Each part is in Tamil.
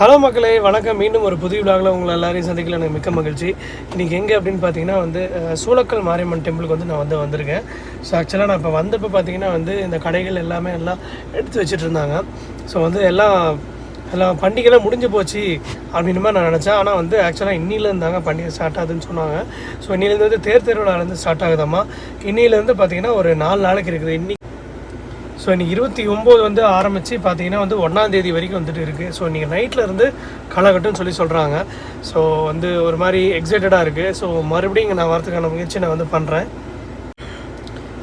ஹலோ மக்களே வணக்கம். மீண்டும் ஒரு புதிய விழாவில் உங்களை எல்லாரையும் சந்திக்கல. எனக்கு மிக்க மகிழ்ச்சி. இன்றைக்கி எங்கே அப்படின்னு பார்த்தீங்கன்னா வந்து சூளக்கல் சூலக்கல் மாரியம்மன் டெம்பிளுக்கு வந்து நான் வந்து வந்திருக்கேன். ஸோ ஆக்சுவலாக நான் இப்போ வந்தப்போ பார்த்தீங்கன்னா வந்து இந்த கடைகள் எல்லாமே எல்லாம் எடுத்து வச்சுட்டு இருந்தாங்க. ஸோ வந்து எல்லாம் எல்லாம் பண்டிகைலாம் முடிஞ்சு போச்சு அப்படின்னு மாதிரி நான் நினச்சேன். ஆனால் வந்து ஆக்சுவலாக இன்னிலேருந்து தாங்க பண்டிகை ஸ்டார்ட் ஆகுதுன்னு சொன்னாங்க. ஸோ இன்னிலேருந்து வந்து தேர் திருவிழாலேருந்து ஸ்டார்ட் ஆகுதாம்மா. இன்னிலேருந்து பார்த்தீங்கன்னா ஒரு நாலு நாளைக்கு இருக்குது. இன்னி ஸோ இன்றைக்கி இருபத்தி ஒம்பது வந்து ஆரம்பித்து பார்த்தீங்கன்னா வந்து ஒன்றாம் தேதி வரைக்கும் வந்துட்டு இருக்குது ஸோ நீங்கள் நைட்டில் இருந்து களைகட்டுன்னு சொல்லி சொல்கிறாங்க ஸோ வந்து ஒரு மாதிரி எக்ஸைட்டடாக இருக்குது ஸோ மறுபடியும் இங்கே நான் வரதுக்கான முயற்சி நான் வந்து பண்ணுறேன்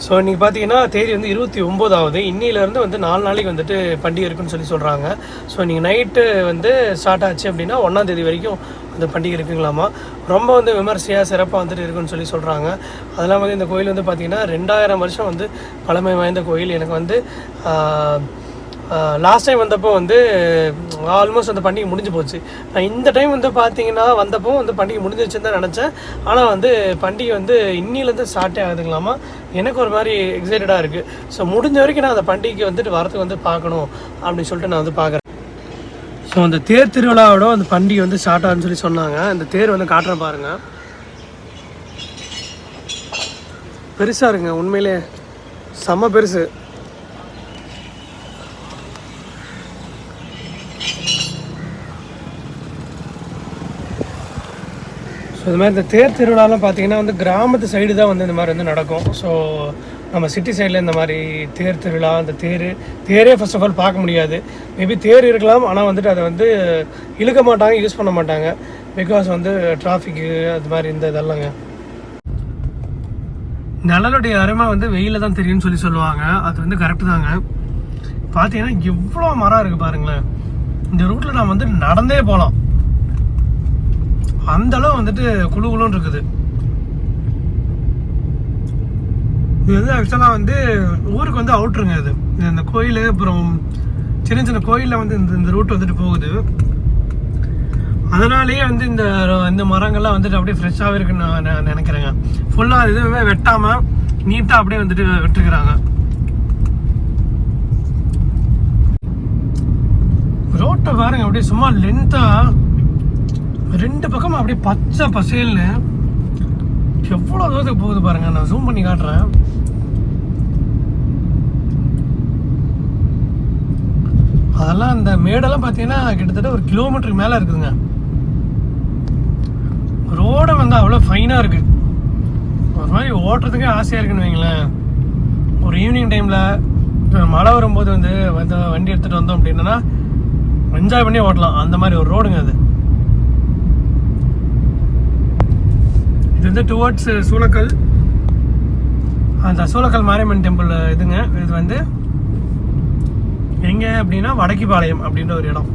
ஸோ இன்றைக்கி பார்த்தீங்கன்னா தேதி வந்து இருபத்தி ஒம்போதாவது. இன்னிலேருந்து வந்து நாலு நாளைக்கு வந்துட்டு பண்டிகை இருக்குன்னு சொல்லி சொல்கிறாங்க ஸோ நீங்கள் நைட்டு வந்து ஸ்டார்ட் ஆச்சு அப்படின்னா ஒன்றாம் தேதி வரைக்கும் அந்த பண்டிகை இருக்குங்களாமா? ரொம்ப வந்து விமர்சையாக சிறப்பாக வந்துட்டு இருக்குன்னு சொல்லி சொல்கிறாங்க அதெல்லாம் வந்து இந்த கோயில் வந்து பார்த்திங்கன்னா ரெண்டாயிரம் வருஷம் வந்து பழமை வாய்ந்த கோயில். எனக்கு வந்து லாஸ்ட் டைம் வந்தப்போ வந்து ஆல்மோஸ்ட் அந்த பண்டிகை முடிஞ்சு போச்சு. நான் இந்த டைம் வந்து பார்த்தீங்கன்னா வந்தப்போ வந்து பண்டிகை முடிஞ்சிருச்சுன்னு தான் நினச்சேன். ஆனால் வந்து பண்டிகை வந்து இன்னிலேருந்து ஸ்டார்ட்டே ஆகுதுங்களாமா? எனக்கு ஒரு மாதிரி எக்ஸைட்டடாக இருக்குது ஸோ முடிஞ்ச வரைக்கும் நான் அந்த பண்டிகைக்கு வந்துட்டு வரத்துக்கு வந்து பார்க்கணும் அப்படின்னு சொல்லிட்டு நான் வந்து பார்க்குறேன் ஸோ அந்த தேர் திருவிழாவோட அந்த பண்டிகை வந்து ஸ்டார்ட் ஆகுன்னு சொல்லி சொன்னாங்க. அந்த தேர் வந்து காட்டுறேன் பாருங்கள் பெருசாக இருங்க உண்மையிலே செம்ம பெருசு. ஸோ இது மாதிரி இந்த தேர் திருவிழாலாம் பார்த்தீங்கன்னா வந்து கிராமத்து சைடு தான் வந்து இந்த மாதிரி வந்து நடக்கும். ஸோ நம்ம சிட்டி சைடில் இந்த மாதிரி தேர் திருவிழா அந்த தேர் தேரே ஃபஸ்ட் ஆஃப் ஆல் பார்க்க முடியாது. மேபி தேர் இருக்கலாம் ஆனால் வந்துட்டு அதை வந்து இழுக்க மாட்டாங்க யூஸ் பண்ண மாட்டாங்க. பிகாஸ் வந்து டிராஃபிக்கு அது மாதிரி இந்த இதெல்லாங்க. நிழலுடைய அருமை வந்து வெயில தான் தெரியும்னு சொல்லி சொல்லுவாங்க. அது வந்து கரெக்டு தாங்க. பார்த்தீங்கன்னா எவ்வளோ மரம் இருக்குது பாருங்களேன். இந்த ரூட்டில் நான் வந்து நடந்தே போகலாம். அந்த அளவு வந்துட்டு குழு குழுன்னு இருக்குது. இது வந்து ஆக்சுவலாக வந்து ஊருக்கு வந்து அவுட்ருங்க இது இந்த கோயில் அப்புறம் சின்ன சின்ன கோயிலில் வந்து இந்த இந்த ரூட் வந்துட்டு போகுது. அதனாலேயே வந்து இந்த இந்த மரங்கள்லாம் வந்துட்டு அப்படியே ஃப்ரெஷ்ஷாகவே இருக்குன்னு நான் நினைக்கிறேங்க. ஃபுல்லாக எதுவுமே வெட்டாமல் நீட்டாக அப்படியே வந்துட்டு விட்டுருக்குறாங்க. ரோட்டை பாருங்க அப்படியே சும்மா லென்த்தாக ரெண்டு பக்கமும் அப்படியே பச்சை பசேல்னு. எவ்வளோ தூரத்துக்கு போகுது பாருங்க நான் ஜூம் பண்ணி காட்டுறேன். அதெல்லாம் அந்த மேடெல்லாம் பார்த்தீங்கன்னா கிட்டத்தட்ட ஒரு கிலோமீட்டருக்கு மேலே இருக்குதுங்க. ரோடை வந்து அவ்வளோ ஃபைனாக இருக்கு. ஒரு மாதிரி ஓட்டுறதுக்கே ஆசையாக இருக்குன்னு வைங்களேன். ஒரு ஈவினிங் டைமில் மழை வரும்போது வந்து வந்து வண்டி எடுத்துகிட்டு வந்தோம் அப்படின்னா என்ஜாய் பண்ணி ஓட்டலாம். அந்த மாதிரி ஒரு ரோடுங்க அது. இது வந்து டுவர்ட்ஸ் uh, சூளக்கல் அந்த சூளக்கல் மாரியம்மன் டெம்பிள் இதுங்க. இது வந்து எங்கே அப்படின்னா வடக்கிபாளையம் அப்படின்ற ஒரு இடம்.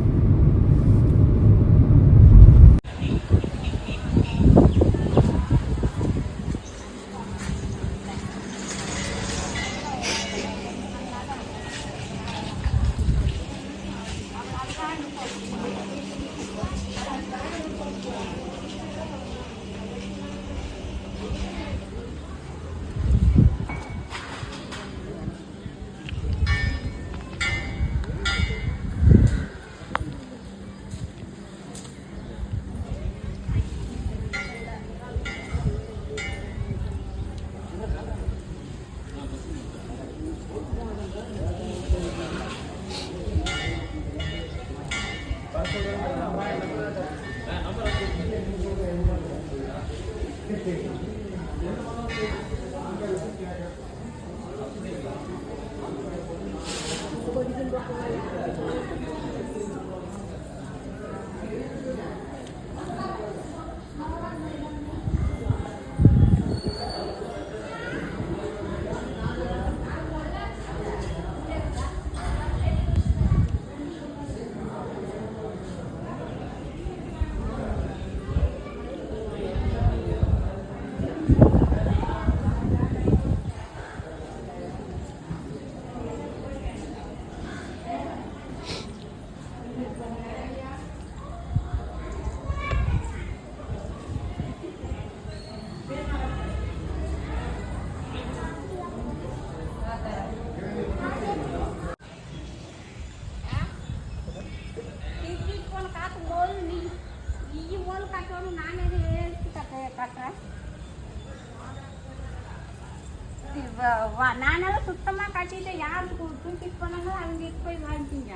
வ- நானெல்லாம் சுத்தமா கட்டிட்டு யாருக்கு தூக்கிட்டு போனாங்களோ அவங்களுக்கு போய் வாங்கிக்கிங்க.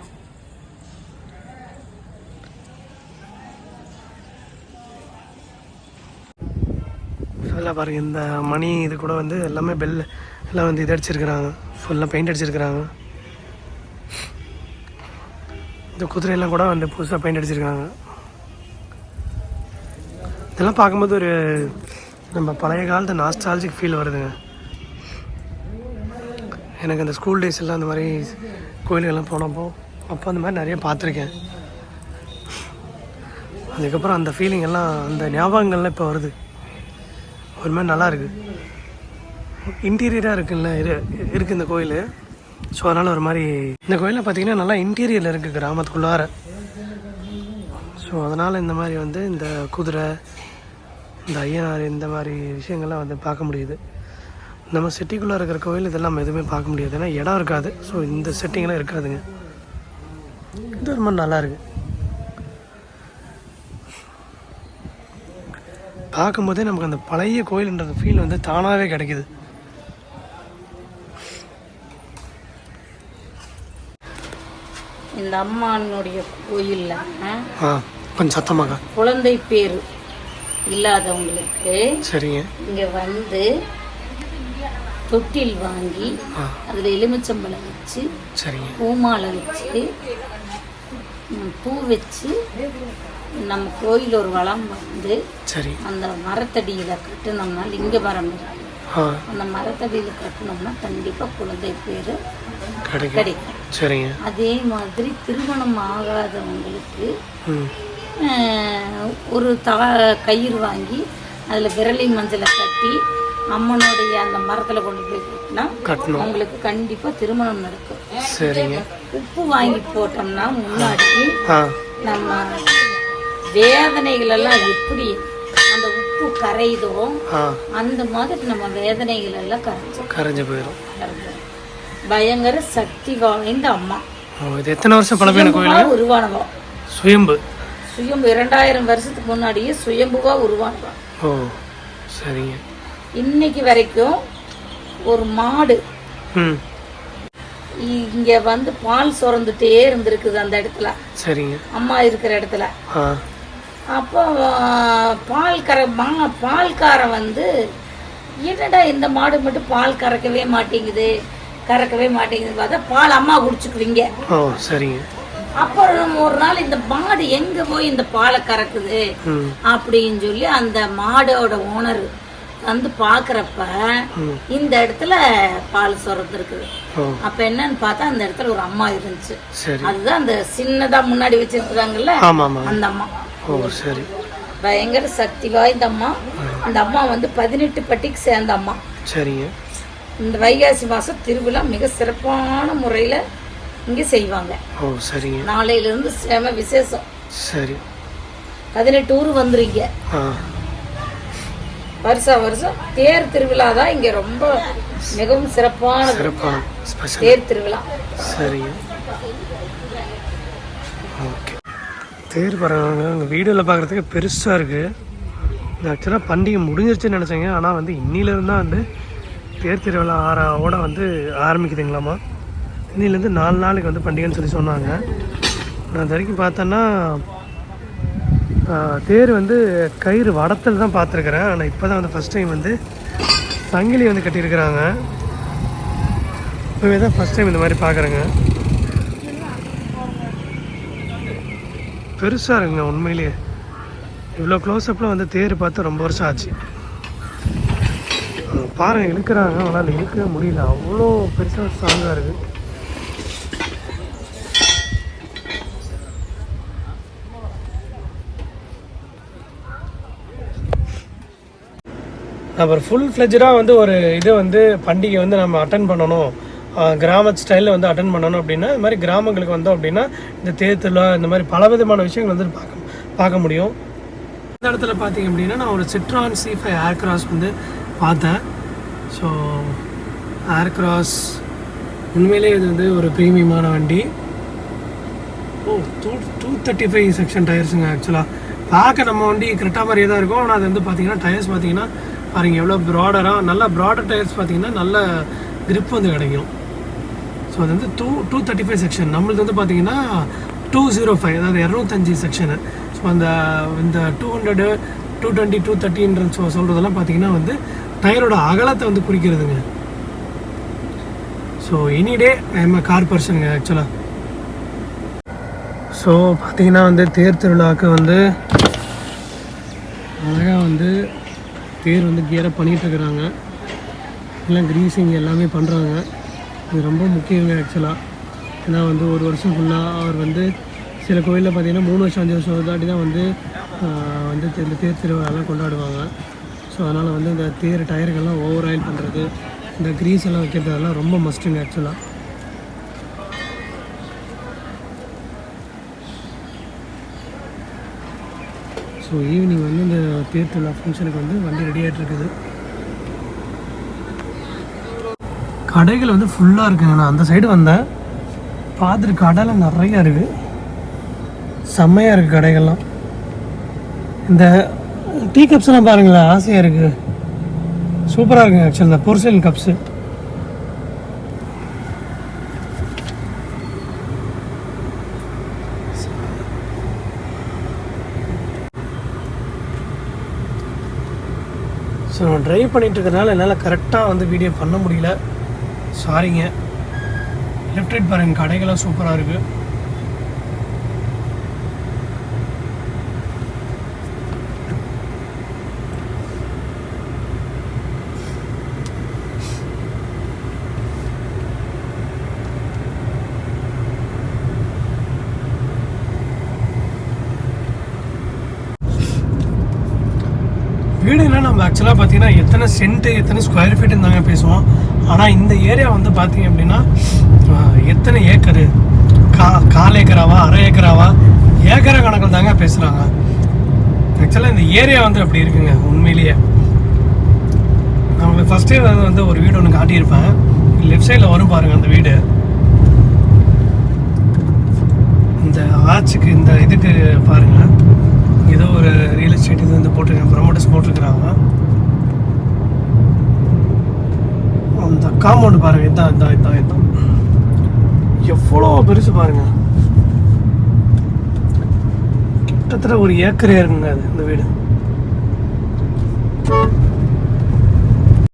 ஃபுல்லாக பாருங்க இந்த மணி இது கூட வந்து எல்லாமே பெல் எல்லாம் வந்து இது அடிச்சிருக்கிறாங்க. ஃபுல்லாக பெயிண்ட் அடிச்சிருக்கிறாங்க. இந்த குதிரையெல்லாம் கூட வந்து புதுசாக பெயிண்ட் அடிச்சிருக்காங்க இதெல்லாம் பார்க்கும்போது ஒரு நம்ம பழைய காலத்து நாஸ்டாலஜிக் ஃபீல் வருதுங்க. எனக்கு அந்த ஸ்கூல் டேஸ்லாம் அந்த மாதிரி கோயிலுக்கெல்லாம் போனப்போ அப்போ அந்த மாதிரி நிறைய பார்த்துருக்கேன். அதுக்கப்புறம் அந்த ஃபீலிங் எல்லாம் அந்த ஞாபகங்கள்லாம் இப்போ வருது. ஒரு மாதிரி நல்லா இருக்குது இன்டீரியராக இருக்குல்ல இரு இருக்குது இந்த கோயில். ஸோ அதனால் ஒரு மாதிரி இந்த கோயிலில் பார்த்திங்கன்னா நல்லா இன்டீரியரில் இருக்குது கிராமத்துக்குள்ளார. ஸோ அதனால் இந்த மாதிரி வந்து இந்த குதிரை இந்த ஐயனார் இந்த மாதிரி விஷயங்கள்லாம் வந்து பார்க்க முடியுது. நம்ம சிட்டிக்குள்ளே இருக்கிற கோயில் இதெல்லாம் எதுவுமே பார்க்க முடியாது. ஏன்னா இடம் இருக்காது. ஸோ இந்த செட்டிங்லாம் இருக்காதுங்க. இது ஒரு மாதிரி நல்லா இருக்கு. பார்க்கும்போதே நமக்கு அந்த பழைய கோயில்ன்ற ஃபீல் வந்து தானாகவே கிடைக்குது. இந்த அம்மானுடைய கோயில்ல கொஞ்சம் சத்தமாக குழந்தை பேர் இல்லாதவங்களுக்கு சரிங்க. இங்க வந்து தொட்டில் வாங்கி அதுல எலுமிச்சம்பழம் வச்சு சரிங்க. பூமாலை வச்சு பூ வச்சு நம்ம கோயில் ஒரு வளம் வந்து சரி. அந்த மரத்தடியில கட்டினோம்னா லிங்க மரம் இருக்கு அந்த மரத்தடியில கட்டினோம்னா கண்டிப்பா குழந்தை பேரு கிடைக்கும். சரிங்க. அதே மாதிரி திருமணம் ஆகாதவங்களுக்கு ஒரு தவ கயிறு வாங்கி அதில் விரலி மஞ்சளை கட்டி அம்மனுடைய அந்த மரத்தில் கொண்டு போய் கட்டினா அவங்களுக்கு கண்டிப்பாக திருமணம் நடக்கும். சரிங்க. உப்பு வாங்கி போட்டோம்னா முன்னாடி நம்ம வேதனைகள் எல்லாம் எப்படி அந்த உப்பு கரையுதோ அந்த மாதிரி நம்ம வேதனைகள் எல்லாம் கரைஞ்சோம் கரைஞ்சு போயிடும் பயங்கர சக்தி வாய்ந்த அம்மா. இது எத்தனை வருஷம் பழமையான கோயில் உருவானவா? சுயம்பு. சுயம்பு இரண்டாயிரம் வருஷத்துக்கு முன்னாடியே சுயம்புவா உருவானவா? ஓ சரிங்க. இன்னைக்கு வரைக்கும் ஒரு மாடு. இங்க வந்து பால் சுரந்துட்டே இருந்திருக்குது அந்த இடத்துல. சரிங்க. அம்மா இருக்கிற இடத்துல. அப்போ பால் கற மா பால்காரன் வந்து என்னடா இந்த மாடு மட்டும் பால் கறக்கவே மாட்டேங்குது கறக்கவே மாட்டேங்குது பார்த்தா பால் அம்மா குடிச்சுக்குவீங்க. ஓ சரிங்க. அப்புறம் ஒரு நாள் இந்த மாடு எங்க போய் இந்த பாலை கறக்குது? அப்படின்னு சொல்லி அந்த மாடோட ஓனர் வந்து பாக்குறப்ப இந்த இடத்துல பால் சுரந்துருக்குது ஓ. அப்ப என்னன்னு பார்த்தா அந்த இடத்துல ஒரு அம்மா இருந்துச்சு. அதுதான் அந்த சின்னதா முன்னாடி ஆமாம் அந்த அம்மா. ஓ சரி. பயங்கர சக்தி வாய்ந்த அம்மா. அந்த அம்மா வந்து பதினெட்டு பட்டிக்கு சேர்ந்த அம்மா. சரிங்க. இந்த வைகாசி மாசம் திருவிழா மிக சிறப்பான முறையில இங்க செய்வாங்க. ஓ சரிங்க. நாளையில இருந்து செம விசேஷம். சரி. பதினெட்டு ஊர் வந்துருங்க. வருஷம் வருஷம் தேர் திருவிழா தான் இங்க ரொம்ப மிகவும் சிறப்பான ஸ்பெஷல் தேர் திருவிழா. சரிங்க ஓகே. தேர் பாருங்க உங்கள் வீடியோவில் பார்க்குறதுக்கு பெருசாக இருக்குது ஆக்சுவலாக பண்டிகை முடிஞ்சிருச்சுன்னு நினச்சேங்க. ஆனால் வந்து இன்னிலேருந்து தான் வந்து தேர் திருவிழா ஆறாவோட வந்து ஆரம்பிக்குதுங்களாமா. இன்னிலேருந்து நாலு நாளைக்கு வந்து பண்டிகைன்னு சொல்லி சொன்னாங்க. நான் இது வரைக்கும் பார்த்தேன்னா தேர் வந்து கயிறு வடத்தில் தான் பார்த்துருக்குறேன். ஆனால் இப்போ தான் வந்து ஃபஸ்ட் டைம் வந்து சங்கிலி வந்து கட்டியிருக்கிறாங்க. இப்போவே தான் ஃபஸ்ட் டைம் இந்த மாதிரி பார்க்குறேங்க. பெருசாக இருக்குங்க உண்மையிலேயே. இவ்வளோ க்ளோஸ்அப்பில் வந்து தேர் பார்த்து ரொம்ப வருஷம் ஆச்சு. பாருங்கள் பாருங்க இழுக்கிறாங்க ஆனால் இழுக்கவே முடியல. அவ்வளோ பெருசாக ஸ்ட்ராங்காக இருக்குது அப்புறம் ஃபுல் ஃப்ளெஜராக வந்து ஒரு இது வந்து பண்டிகை வந்து நம்ம அட்டன் பண்ணணும். கிராம ஸ்டைலில் வந்து அட்டன் பண்ணணும் அப்படின்னா இது மாதிரி கிராமங்களுக்கு வந்தோம் அப்படின்னா இந்த தேர் இந்த மாதிரி பல விதமான விஷயங்கள் வந்து பார்க்க பார்க்க முடியும். இந்த இடத்துல பார்த்தீங்க அப்படின்னா நான் ஒரு சிட்ரான் சி ஃபைவ் ஏர்க்ராஸ் வந்து பார்த்தேன். ஸோ ஏர் கிராஸ் உண்மையிலே இது வந்து ஒரு ப்ரீமியமான வண்டி. ஓ two two thirty five section டயர்ஸுங்க ஆக்சுவலாக பார்க்க நம்ம வண்டி கரெக்டாக மாதிரியே தான் இருக்கும். ஆனால் அது வந்து பார்த்தீங்கன்னா டயர்ஸ் பார்த்தீங்கன்னா பாருங்கள் எவ்வளோ ப்ராடராக நல்லா ப்ராடர் டயர்ஸ் பார்த்தீங்கன்னா நல்ல க்ரிப் வந்து கிடைக்கும். ஸோ அது வந்து two two thirty five section நம்மளது வந்து பார்த்தீங்கன்னா டூ ஜீரோ oh ஃபைவ் அதாவது இரநூத்தஞ்சு செக்ஷனு ஸோ அந்த இந்த two hundred two twenty two தேர்ட்டின்ற சொ சொல்கிறதெல்லாம் பார்த்தீங்கன்னா வந்து டயரோட அகலத்தை வந்து குறிக்கிறதுங்க. So any day I'm car பர்சனுங்க ஆக்சுவலாக ஸோ பார்த்தீங்கன்னா வந்து தேர் திருவிழாவுக்கு வந்து அழகாக வந்து தேர் வந்து கியரப் பண்ணிகிட்டு இருக்கிறாங்க எல்லாம் க்ரீஸிங் எல்லாமே பண்ணுறாங்க இது ரொம்ப முக்கியங்க ஆக்சுவலாக ஏன்னா வந்து ஒரு வருஷம் ஃபுல்லாக அவர் வந்து சில கோயிலில் பார்த்தீங்கன்னா மூணு வருஷம் அஞ்சு வருஷம் தாட்டி தான் வந்து வந்து இந்த தேர் திருவிழாலாம் கொண்டாடுவாங்க. ஸோ அதனால் வந்து இந்த தேர் டயர்கள்லாம் ஓவர் ஆயில் பண்ணுறது இந்த க்ரீஸ் எல்லாம் வைக்கிறது அதெல்லாம் ரொம்ப மஸ்ட்டுங்க ஆக்சுவலாக ஸோ ஈவினிங் வந்து இந்த தேர் ஃபங்க்ஷனுக்கு வந்து வண்டி ரெடி ஆகிட்டு இருக்குது கடைகள் வந்து ஃபுல்லாக இருக்குங்க. நான் அந்த சைடு வந்தேன். பார்த்துட்டு கடையில் நிறையா இருக்குது செம்மையாக இருக்குது கடைகள்லாம். இந்த டீ கப்ஸ்லாம் பாருங்களேன் ஆசையாக இருக்குது சூப்பராக இருக்குங்க ஆக்சுவலி இந்த பொர்சலின் கப்ஸு ஸோ நான் ட்ரைவ் பண்ணிட்டு இருக்கறனால என்னால் கரெக்டாக வந்து வீடியோ பண்ண முடியல. சாரிங்க லெஃப்ட் ரைட் பாருங்கள் கடைகள்லாம் சூப்பராக இருக்குது வீடுனா நம்ம ஆக்சுவலாக பார்த்தீங்கன்னா எத்தனை சென்ட்டு எத்தனை ஸ்கொயர் ஃபீட்டுன்னு தாங்க பேசுவோம். ஆனால் இந்த ஏரியா வந்து பார்த்தீங்க அப்படின்னா எத்தனை ஏக்கரு? கா கால் ஏக்கராவா அரை ஏக்கராவா? ஏக்கர கணக்கில் தாங்க பேசுகிறாங்க ஆக்சுவலாக இந்த ஏரியா வந்து அப்படி இருக்குங்க உண்மையிலேயே. நான் ஃபஸ்ட்டே வந்து ஒரு வீடு ஒன்று காட்டியிருப்பேன். லெஃப்ட் சைடில் வரும் பாருங்கள் அந்த வீடு. இந்த ஆச்சுக்கு இந்த இதுக்கு பாருங்கள் ஏதோ ஒரு ரியல் எஸ்டேட் இது வந்து போட்டிருக்காங்க ப்ரமோட்டர்ஸ் போட்டிருக்கிறாங்க. அந்த காம்பவுண்ட் பாருங்க இதான் இதான் இதான் இதான். எவ்வளோ பெருசு பாருங்க. கிட்டத்தட்ட ஒரு ஏக்கரே இருக்குங்க அது இந்த வீடு.